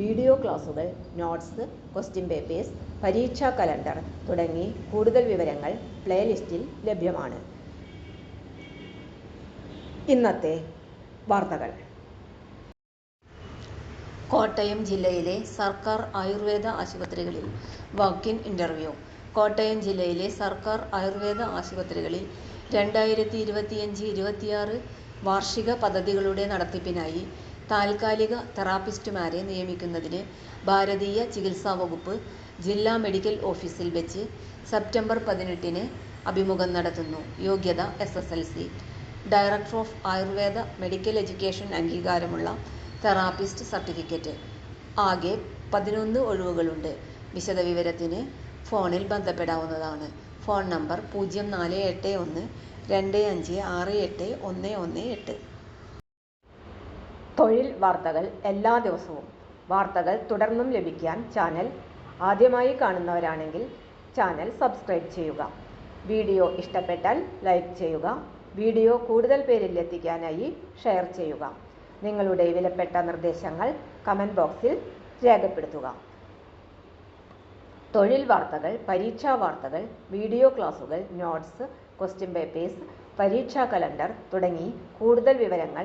Video ക്ലാസുകൾ notes question papers പരീക്ഷാ calendar തുടങ്ങി കൂടുതൽ വിവരങ്ങൾ പ്ലേലിസ്റ്റിൽ ലഭ്യമാണ്. ഇന്നത്തെ വാർത്തകൾ. കോട്ടയം ജില്ലയിലെ സർക്കാർ ആയുർവേദ ആശുപത്രികളിൽ വാക്കിൻ ഇന്റർവ്യൂ കോട്ടയം ജില്ലയിലെ സർക്കാർ ആയുർവേദ ആശുപത്രികളിൽ രണ്ടായിരത്തി ഇരുപത്തിയഞ്ച് ഇരുപത്തിയാറ് വാർഷിക പദ്ധതികളുടെ നടത്തിപ്പിനായി താൽക്കാലിക തെറാപ്പിസ്റ്റുമാരെ നിയമിക്കുന്നതിന് ഭാരതീയ ചികിത്സാ വകുപ്പ് ജില്ലാ മെഡിക്കൽ ഓഫീസിൽ വെച്ച് സെപ്റ്റംബർ പതിനെട്ടിന് അഭിമുഖം നടത്തുന്നു. യോഗ്യത S S L C director of Ayurveda medical education അംഗീകാരമുള്ള തെറാപ്പിസ്റ്റ് സർട്ടിഫിക്കറ്റ്. ആകെ പതിനൊന്ന് ഒഴിവുകളുണ്ട്. വിശദവിവരത്തിന് ഫോണിൽ ബന്ധപ്പെടാവുന്നതാണ്. ഫോൺ നമ്പർ പൂജ്യം നാല് എട്ട് ഒന്ന് രണ്ട് അഞ്ച് ആറ് എട്ട് ഒന്ന് ഒന്ന് എട്ട്. തൊഴിൽ വാർത്തകൾ എല്ലാ ദിവസവും. വാർത്തകൾ തുടർന്നും ലഭിക്കാൻ ചാനൽ ആദ്യമായി കാണുന്നവരാണെങ്കിൽ ചാനൽ സബ്സ്ക്രൈബ് ചെയ്യുക. വീഡിയോ ഇഷ്ടപ്പെട്ടാൽ ലൈക്ക് ചെയ്യുക. വീഡിയോ കൂടുതൽ പേരിൽ എത്തിക്കാനായി ഷെയർ ചെയ്യുക. നിങ്ങളുടെ വിലപ്പെട്ട നിർദ്ദേശങ്ങൾ കമന്റ് ബോക്സിൽ രേഖപ്പെടുത്തുക. തൊഴിൽ വാർത്തകൾ പരീക്ഷാ വാർത്തകൾ വീഡിയോ ക്ലാസുകൾ നോട്ട്സ് ക്വസ്റ്റ്യൻ പേപ്പേഴ്സ് പരീക്ഷാ കലണ്ടർ തുടങ്ങി കൂടുതൽ വിവരങ്ങൾ